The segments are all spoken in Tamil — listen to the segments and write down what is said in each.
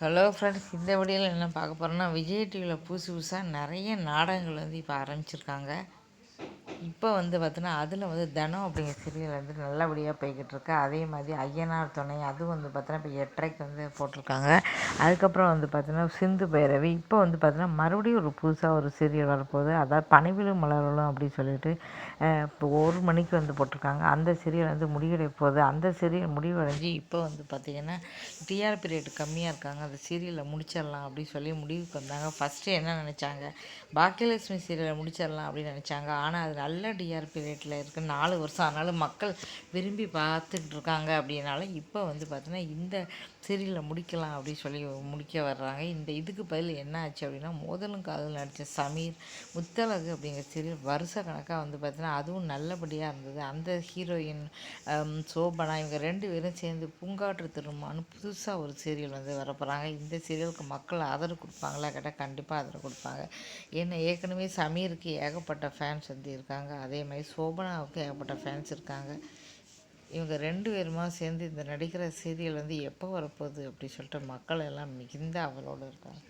ஹலோ ஃப்ரெண்ட்ஸ் இந்த வீடியோவில் என்ன பார்க்க போகிறோன்னா விஜய் டிவியில் புதுசு புதுசாக நிறைய நாடகங்கள் வந்து இப்போ ஆரம்பிச்சிருக்காங்க. இப்போ வந்து பார்த்தோன்னா அதில் வந்து தனம் அப்படிங்கிற சீரியல் வந்து நல்லபடியாக போய்கிட்டுருக்கு. அதே மாதிரி ஐயனார் துணை அதுவும் வந்து பார்த்தோன்னா இப்போ எட்டரைக்கு வந்து போட்டிருக்காங்க. அதுக்கப்புறம் வந்து பார்த்தோன்னா சிந்து பைரவி. இப்போ வந்து பார்த்தோன்னா மறுபடியும் ஒரு புதுசாக ஒரு சீரியல் வரப்போகுது. அதாவது பனிவிலும் மலர்களும் அப்படின்னு சொல்லிட்டு இப்போ ஒரு மணிக்கு வந்து போட்டிருக்காங்க. அந்த சீரியல் வந்து முடிவடைய போகுது. அந்த சீரியல் முடிவடைஞ்சு இப்போ வந்து பார்த்திங்கன்னா டிஆர்பி ரேட்டு கம்மியாக இருக்காங்க. அந்த சீரியலை முடிச்சிடலாம் அப்படின்னு சொல்லி முடிவுக்கு வந்தாங்க. ஃபஸ்ட்டு என்ன நினச்சாங்க? பாக்கியலட்சுமி சீரியலை முடிச்சிடலாம் அப்படின்னு நினச்சாங்க. ஆனால் அது நல்ல டிஆர்பி ரேட்டில் இருக்குது நாலு வருஷம் ஆனாலும் மக்கள் விரும்பி பார்த்துட்டு இருக்காங்க அப்படின்னால இப்போ வந்து பார்த்தீங்கன்னா இந்த சீரியலை முடிக்கலாம் அப்படின்னு சொல்லி முடிக்க வர்றாங்க. இந்த இதுக்கு பதில் என்ன ஆச்சு அப்படின்னா மோதலும் காதல் நடித்த சமீர் முத்தலகு அப்படிங்கிற சீரியல் வருஷ கணக்காக வந்து பார்த்தீங்கன்னா அதுவும் நல்லபடியாக இருந்தது. அந்த ஹீரோயின் சோபனா இவங்க ரெண்டு பேரும் சேர்ந்து பூங்காற்று திருமான்னு புதுசாக ஒரு சீரியல் வந்து வரப்போகிறாங்க இந்த சீரியலுக்கு மக்கள் ஆதரவு கொடுப்பாங்களா கேட்டால் கண்டிப்பாக ஆதரவு கொடுப்பாங்க. ஏன்னா ஏற்கனவே சமீருக்கு ஏகப்பட்ட ஃபேன்ஸ் வந்து இருக்காங்க. அதே மாதிரி சோபனாவுக்கு ஏகப்பட்ட ஃபேன்ஸ் இருக்காங்க. இவங்க ரெண்டு பேருமா சேர்ந்து இந்த நடிக்கிற சீரியல் வந்து எப்போ வரப்போகுது அப்படி சொல்லிட்டு மக்கள் எல்லாம் மிகுந்த அவளோடு இருக்காங்க.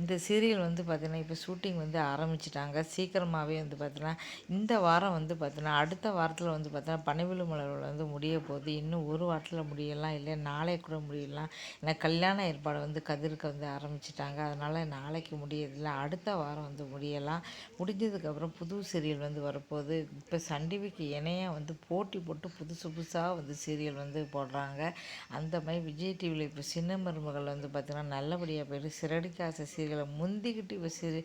இந்த சீரியல் வந்து பார்த்திங்கன்னா இப்போ ஷூட்டிங் வந்து ஆரம்பிச்சிட்டாங்க. சீக்கிரமாகவே வந்து பார்த்தீங்கன்னா இந்த வாரம் வந்து பார்த்தீங்கன்னா அடுத்த வாரத்தில் வந்து பார்த்தீங்கன்னா பனைவிழு மலர்கள் வந்து முடிய போகுது. இன்னும் ஒரு வாரத்தில் முடியலாம் இல்லை நாளை கூட முடியலாம். ஏன்னா கல்யாண ஏற்பாடு வந்து கதிர்க்க வந்து ஆரம்பிச்சிட்டாங்க. அதனால் நாளைக்கு முடியதில்லை அடுத்த வாரம் வந்து முடியலாம். முடிஞ்சதுக்கப்புறம் புது சீரியல் வந்து வரப்போகுது. இப்போ சன் டிவிக்கு இணையாக வந்து போட்டி போட்டு புதுசு புதுசாக வந்து சீரியல் வந்து போடுறாங்க. அந்த மாதிரி விஜய் டிவியில் இப்போ சின்ன மருமகள் வந்து பார்த்திங்கன்னா நல்லபடியாக போயிட்டு சிறடிக்காச சீரியல் சீரியலை முந்திக்கிட்டு இப்போ சீரி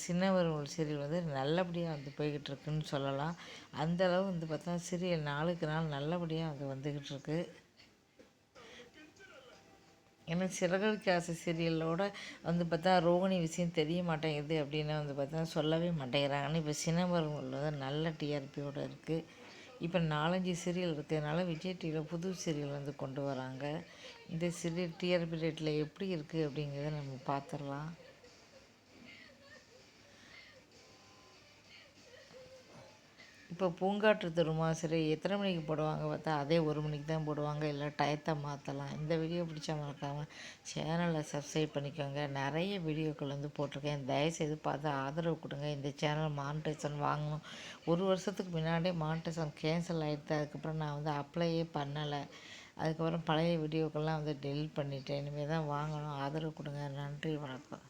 சின்னவர்கள் சீரியல் வந்து நல்லபடியாக வந்து போய்கிட்டு இருக்குன்னு சொல்லலாம் அந்தளவு வந்து பார்த்தா சீரியல் நாளுக்கு நாள் நல்லபடியாக அது வந்துக்கிட்டு இருக்கு ஏன்னா சிறகடிக்க ஆசை சீரியலோட வந்து பார்த்தா ரோகிணி விஷயம் தெரிய மாட்டேங்குது அப்படின்னு வந்து பார்த்தா சொல்லவே மாட்டேங்கிறாங்கன்னு இப்போ சினிமர்கள் வந்து நல்ல டிஆர்பியோடு இருக்குது இப்போ நாலஞ்சு சீரியல் இருக்கிறதுனால விஜய் டிவியில் புது சீரியல் வந்து கொண்டு வராங்க. இந்த சீரியல் டிஆர்பி ரேட்டில் எப்படி இருக்குது அப்படிங்கிறத நம்ம பார்த்துடலாம். இப்போ பூங்காற்று திருமா சரி எத்தனை மணிக்கு போடுவாங்க பார்த்தா அதே ஒரு மணிக்கு தான் போடுவாங்க. இல்லை டயத்தை மாற்றலாம் இந்த வீடியோ பிடிச்சா மறக்காமல் சேனலை சப்ஸ்கிரைப் பண்ணிக்கோங்க. நிறைய வீடியோக்கள் வந்து போட்டிருக்கேன். தயவுசெய்து பார்த்து ஆதரவு கொடுங்க. இந்த சேனல் மானிட்டேஷன் வாங்கணும். ஒரு வருஷத்துக்கு முன்னாடியே மானிட்டேஷன் கேன்சல் ஆகிடுது அதுக்கப்புறம் நான் வந்து அப்ளையே பண்ணலை. அதுக்கப்புறம் பழைய வீடியோக்கள்லாம் வந்து டெலிட் பண்ணிவிட்டேன் இனிமேல் தான் வாங்கணும். ஆதரவு கொடுங்க. நன்றி வணக்கம்.